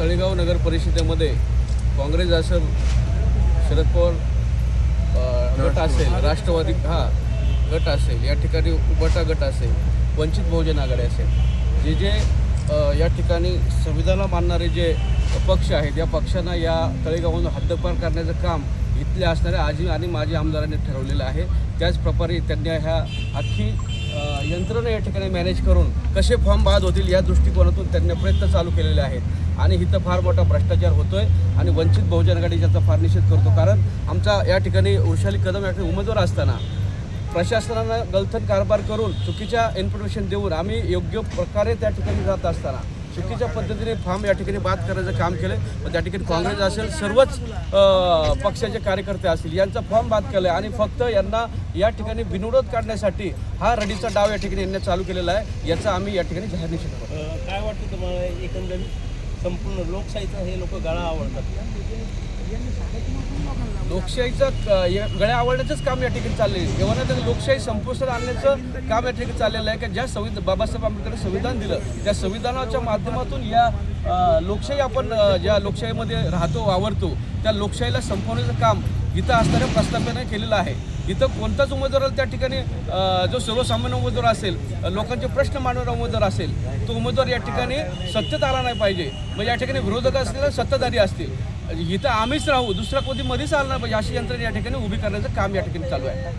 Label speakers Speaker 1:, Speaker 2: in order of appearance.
Speaker 1: तळेगाव नगर परिषदेमध्ये काँग्रेस असेल शरद पवार गट असेल राष्ट्रवादी. हा गट असेल या ठिकाणी उबाटा गट असेल वंचित बहुजन आघाडी असेल. जे जे या ठिकाणी संविधानाला मानणारे जे पक्ष आहेत या पक्षांना या तळेगावून हद्दपार करण्याचं काम इथले असणाऱ्या आजी आणि माजी आमदारांनी ठरवलेलं आहे. त्याचप्रकारे त्यांनी ह्या अख्खी यंत्रणा या ठिकाणी मॅनेज करून कसे फॉर्म बाद होतील या दृष्टिकोनातून त्यांनी प्रयत्न चालू केलेले आहेत. आणि इथं फार मोठा भ्रष्टाचार होतोय आणि वंचित बहुजन आघाडी याचा फार निषेध करतो. कारण आमचा या ठिकाणी वृषाली कदम या ठिकाणी उमेदवार असताना प्रशासनानं गलथन कारभार करून चुकीच्या इन्फॉर्मेशन देऊन आम्ही योग्य प्रकारे त्या ठिकाणी जात असताना चुकीच्या पद्धतीने फॉर्म या ठिकाणी बाद करायचं काम केलं व त्या ठिकाणी काँग्रेस असेल सर्वच पक्षाचे कार्यकर्ते असतील यांचा फॉर्म बाद केला आहे आणि फक्त यांना या ठिकाणी बिनविरोध काढण्यासाठी हा रडीचा डाव या ठिकाणी यांनी चालू केलेला आहे याचा आम्ही या ठिकाणी जाहीर निषेध करतो.
Speaker 2: काय वाटतं तुम्हाला एकंदरीत? संपूर्ण लोकशाहीचा हे लोक गाळा आवडतात.
Speaker 1: लोकशाहीचं क- या गळ्या आवडण्याचंच काम या ठिकाणी चाललेलं आहे एवढं त्यांनी लोकशाही संपुष्टात आणण्याचं काम या ठिकाणी चाललेलं आहे की ज्या संविधान बाबासाहेब आंबेडकरांनी संविधान दिलं त्या संविधानाच्या माध्यमातून या लोकशाही आपण ज्या लोकशाहीमध्ये राहतो वावरतो त्या लोकशाहीला संपवण्याचं काम इथं असणाऱ्या प्रस्थापनाने केलेलं आहे. इथं कोणताच उमेदवार त्या ठिकाणी जो सर्वसामान्य उमेदवार असेल लोकांचे प्रश्न मांडणारा उमेदवार असेल तो उमेदवार या ठिकाणी सत्तेत आला नाही पाहिजे. मग या ठिकाणी विरोधक असतील सत्ताधारी असतील. इथं आम्हीच राहू दुसऱ्या कोणती मध्येच आलं नाही पाहिजे अशी यंत्रणा या ठिकाणी उभी करण्याचं काम या ठिकाणी चालू आहे.